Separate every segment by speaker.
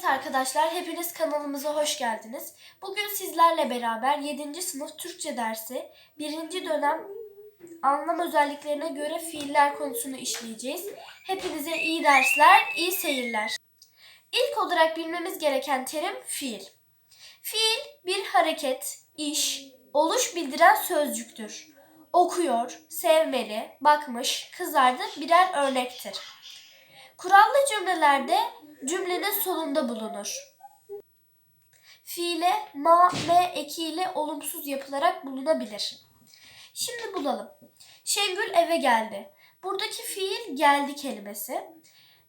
Speaker 1: Evet arkadaşlar, hepiniz kanalımıza hoş geldiniz. Bugün sizlerle beraber 7. sınıf Türkçe dersi 1. dönem anlam özelliklerine göre fiiller konusunu işleyeceğiz. Hepinize iyi dersler, iyi seyirler. İlk olarak bilmemiz gereken terim fiil. Fiil bir hareket, iş, oluş bildiren sözcüktür. Okuyor, sevmeli, bakmış, kızardı birer örnektir. Kurallı cümlelerde cümlenin sonunda bulunur. Fiile ma, me ekiyle olumsuz yapılarak bulunabilir. Şimdi bulalım. Şengül eve geldi. Buradaki fiil geldi kelimesi.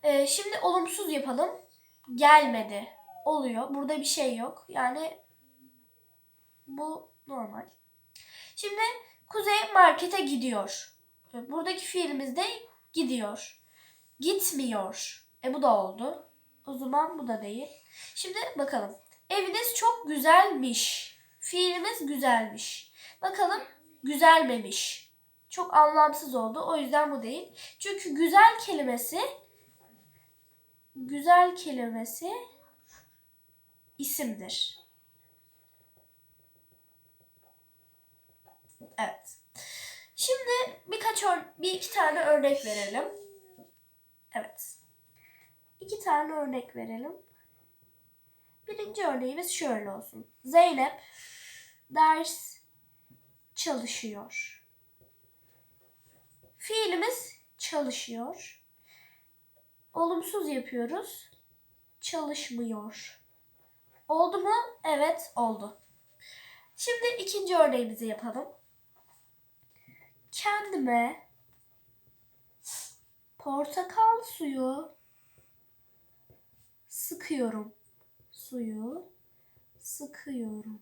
Speaker 1: Ee, şimdi olumsuz yapalım. Gelmedi. Oluyor. Burada bir şey yok. Yani bu normal. Şimdi Kuzey markete gidiyor. Buradaki fiilimiz de gidiyor. Gitmiyor. E bu da oldu. O zaman bu da değil. Şimdi bakalım. Eviniz çok güzelmiş. Fiilimiz güzelmiş. Bakalım güzelmemiş. Çok anlamsız oldu. O yüzden bu değil. Çünkü güzel kelimesi güzel kelimesi isimdir. Evet. Şimdi birkaç ör- bir iki tane örnek verelim. Evet. İki tane örnek verelim. Birinci örneğimiz şöyle olsun. Zeynep ders çalışıyor. Fiilimiz çalışıyor. Olumsuz yapıyoruz. Çalışmıyor. Oldu mu? Evet, oldu. Şimdi ikinci örneğimizi yapalım. Kendime portakal suyu sıkıyorum. Suyu sıkıyorum.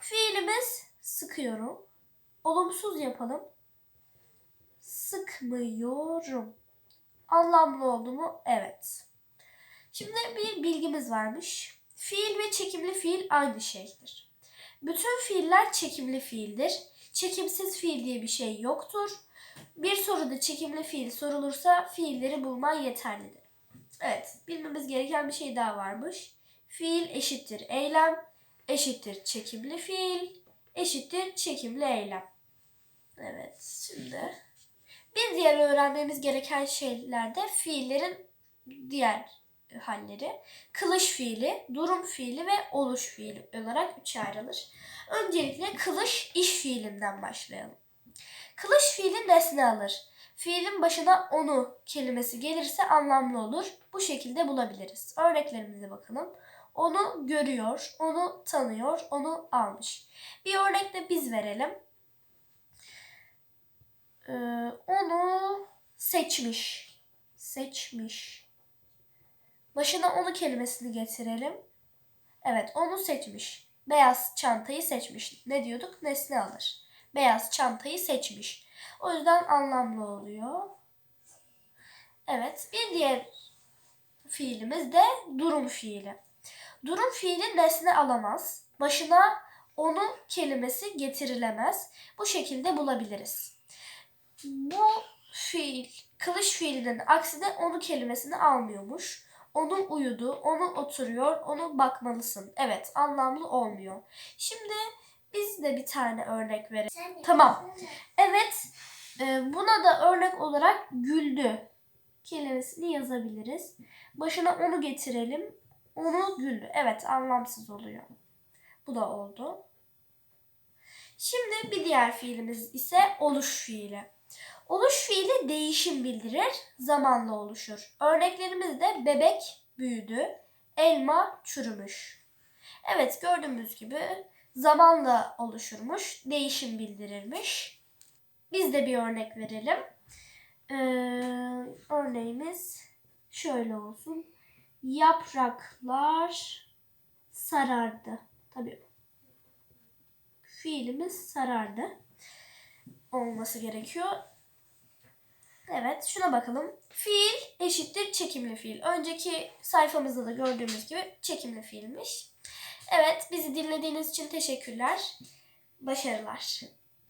Speaker 1: Fiilimiz sıkıyorum. Olumsuz yapalım. Sıkmıyorum. Anlamlı oldu mu? Evet. Şimdi bir bilgimiz varmış. Fiil ve çekimli fiil aynı şeydir. Bütün fiiller çekimli fiildir. Çekimsiz fiil diye bir şey yoktur. Bir soruda çekimli fiil sorulursa fiilleri bulman yeterlidir. Evet, bilmemiz gereken bir şey daha varmış. Fiil eşittir eylem, eşittir çekimli fiil, eşittir çekimli eylem. Evet, şimdi bir diğer öğrenmemiz gereken şeyler de fiillerin diğer halleri. Kılış fiili, durum fiili ve oluş fiili olarak üçe ayrılır. Öncelikle kılış iş fiilinden başlayalım. Kılış fiili nesne alır. Fiilin başına onu kelimesi gelirse anlamlı olur. Bu şekilde bulabiliriz. Örneklerimize bakalım. Onu görüyor, onu tanıyor, onu almış. Bir örnek de biz verelim. Ee, onu seçmiş. Seçmiş. Başına onu kelimesini getirelim. Evet, onu seçmiş. Beyaz çantayı seçmiş. Ne diyorduk? Nesne alır. Beyaz çantayı seçmiş. O yüzden anlamlı oluyor. Evet, bir diğer fiilimiz de durum fiili. Durum fiili nesne alamaz. Başına onu kelimesi getirilemez. Bu şekilde bulabiliriz. Bu fiil, kılıç fiilinin aksine onu kelimesini almıyormuş. Onu uyudu, onu oturuyor, onu bakmalısın. Evet, anlamlı olmuyor. Şimdi biz de bir tane örnek verelim. Tamam. Evet, e, buna da örnek olarak güldü kelimesini yazabiliriz. Başına onu getirelim. Onu güldü. Evet, anlamsız oluyor. Bu da oldu. Şimdi bir diğer fiilimiz ise oluş fiili. Oluş fiili değişim bildirir, zamanla oluşur. Örneklerimiz de bebek büyüdü, elma çürümüş. Evet gördüğümüz gibi zamanla oluşurmuş, değişim bildirirmiş. Biz de bir örnek verelim. Ee, örneğimiz şöyle olsun. Yapraklar sarardı. Tabii fiilimiz sarardı olması gerekiyor. Evet şuna bakalım. Fiil eşittir çekimli fiil. Önceki sayfamızda da gördüğümüz gibi çekimli fiilmiş. Evet bizi dinlediğiniz için teşekkürler. Başarılar.